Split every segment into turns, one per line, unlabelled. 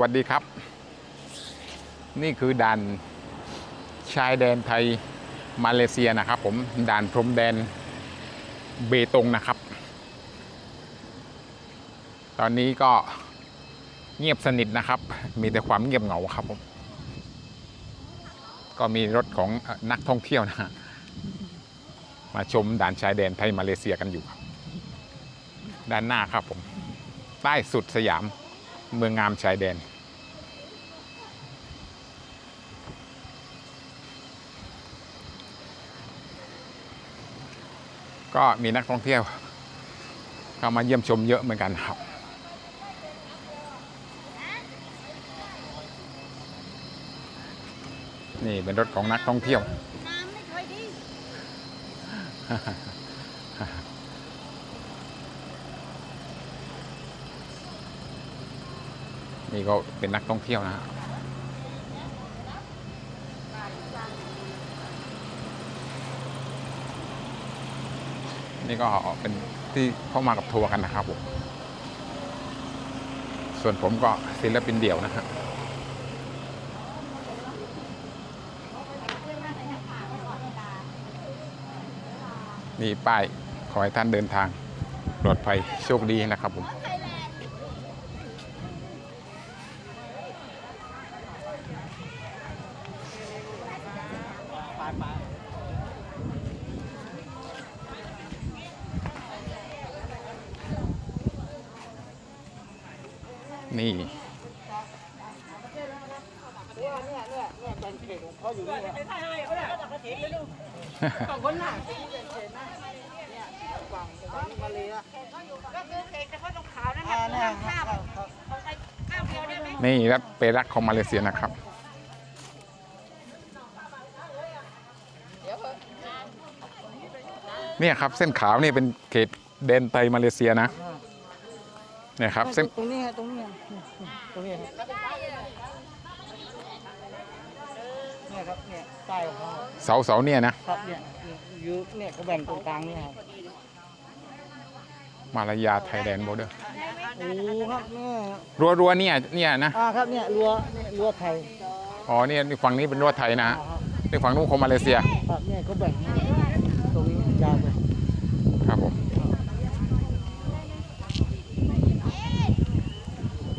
วัสดีครับ นี่คือด่านชายแดนไทยมาเลเซียนะครับ ผมด่านพรมแดนเบตงนะครับ ตอนนี้ก็เงียบสนิทนะครับ มีแต่ความเงียบเหงาครับผมก็มีรถของนักท่องเที่ยวนะฮะมาชมด่านชายแดนไทยมาเลเซียกันอยู่ครับ ด้านหน้าครับผม ใต้สุดสยาม เมืองงามชายแดน ก็มีนักท่องเที่ยว เข้ามาเยี่ยมชมเยอะเหมือนกันครับนี่เป็นรถของนักท่องเที่ยว
นี่
ก็เป็นนักท่องเที่ยวนะฮะนี่ก็เป็นที่เข้ามากับทัวร์กันนะครับผมส่วนผมก็ศิลปินเดี่ยวนะฮะนี่ป้ายขอให้ท่านเดินทางปลอดภัยโชคดีนะครับผม นี่
สองคนน่ะ
ก็คือเอกเฉพาะตรงขาวนั่นแห
อ่า
ละ
เนี่ย
ข้า
ครับครับ
ของใครข้าวเดียวได้ไหม
นี่รัฐเปรักของมาเลเซียนะครับเนี่ยครับเส้นขาวนี่เป็นเขตแดนไทยมาเลเซียนะ เนี่ยครับเส้น
ตรงนี้ฮะตรงนี้ฮะตรงนี้ครับเนี่ยครับเนี่ยใต้ของเขา
เสาเสาเนี่ยนะครับ
เนี่ยอยู่เนี่ยเขาแบ่งตรงกลางนี่ครับ
มาลายาไทยแลนด์โบเดอร์
โอ้ครับเนี่ย
รัวรัวๆเนี่ยเนี่ยนะ
อ่าครับเนี่ยรั้วเนี่ยรั้วไทย
อ๋อเนี่ยนี่ฝั่งนี้เป็นรั้วไทยนะ
อ่า
ฮะ
ครับ
นี่ฝั่งนู้นของมาเลเซีย
ครับเนี่ยเขาแบ่งให้ตรงนี้ยาวไป
ครับผม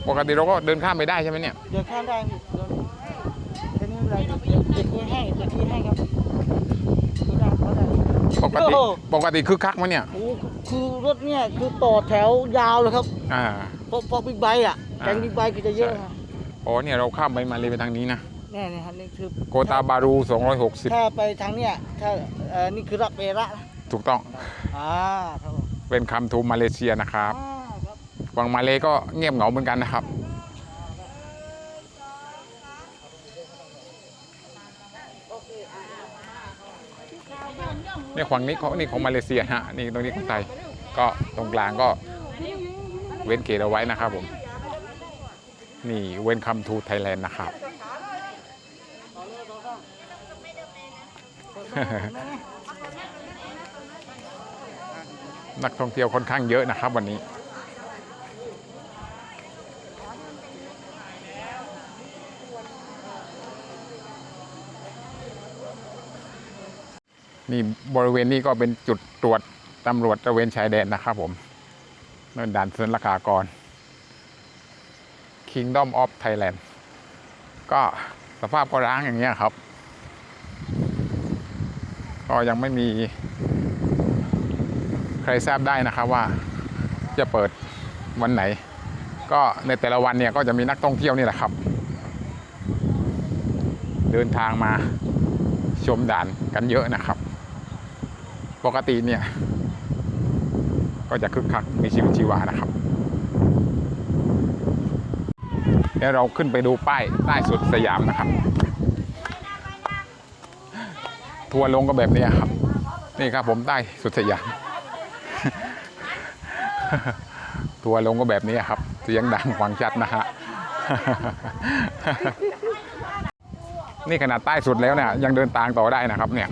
ปกติเราก็เดินข้ามไปได้ใช่ไหมเนี่ย
เดินข้ามได้เดินแค่นี้ไม่เป็นไรเดี๋ยวเด็กคุยให้เด็กคุยให้ครับคุยได้เขาได้
ปกติ
โอ้
ปกติคึกคักไหมเนี่ย
โอ้คือรถเนี่ยคือต่อแถวยาวเลยครับ
อ่า
เพราะเพราะบิ๊กไบค์อะแก๊งบิ๊กไบค์ก็จะเยอะฮะ
อ๋อเนี่ยเราข้ามไปมาเลยไปทางนี้นะ
เนี่ยเนี่ยฮะนี่คือ
โกตาบารู260
ถ้าไปทางเนี้ยถ้าเอ่อนี่คือรับเประนะ
ถูกต้อง
อ่าครับผม
เป็นคำทูมาเลเซียนะครับ
อ่า ครั
งมาเลก็เงียบเหงาเหมือนกันนะครับ นี่ยฝั่งนี้เขานี่ของมาเลเซียฮะนี่ตรงนี้ของไทยก็ตรงกลางก็เว้นเขตเอาไว้นะครับผม นี่เว้นคำทูไทยแลนด์นะครับนักท่องเที่ยวค่อนข้างเยอะนะครับวันนี้ นี่บริเวณนี้ก็เป็นจุดตรวจตำรวจตระเวนชายแดนนะครับผมนั่นด่านเซินละกากร Kingdom of Thailand ก็สภาพก็ร้างอย่างเงี้ยครับ ก็ยังไม่มีใครทราบได้นะครับว่าจะเปิดวันไหน ก็ในแต่ละวันเนี่ยก็จะมีนักท่องเที่ยวนี่แหละครับ เดินทางมาชมด่านกันเยอะนะครับ ปกติเนี่ย ก็จะคึกคักมีชีวิตชีวานะครับเดี๋ยวเราขึ้นไปดูป้ายใต้สุดสยามนะครับ ทัวร์ลงก็แบบนี้ครับ นี่ครับผมใต้สุดสยาม ทัวร์ลงก็แบบนี้ครับ เสียงดังฟังชัดนะฮะ นี่ขนาดใต้สุดแล้วเนี่ยยังเดินทางต่อได้นะครับเนี่ย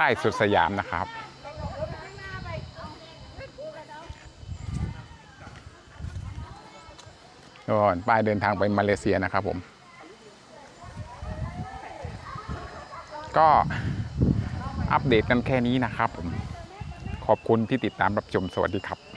ใต้สุดสยามนะครับ ก่อนป้ายเดินทางไปมาเลเซียนะครับผม ก็อัปเดตกันแค่นี้นะครับผม ขอบคุณที่ติดตามรับชมสวัสดีครับ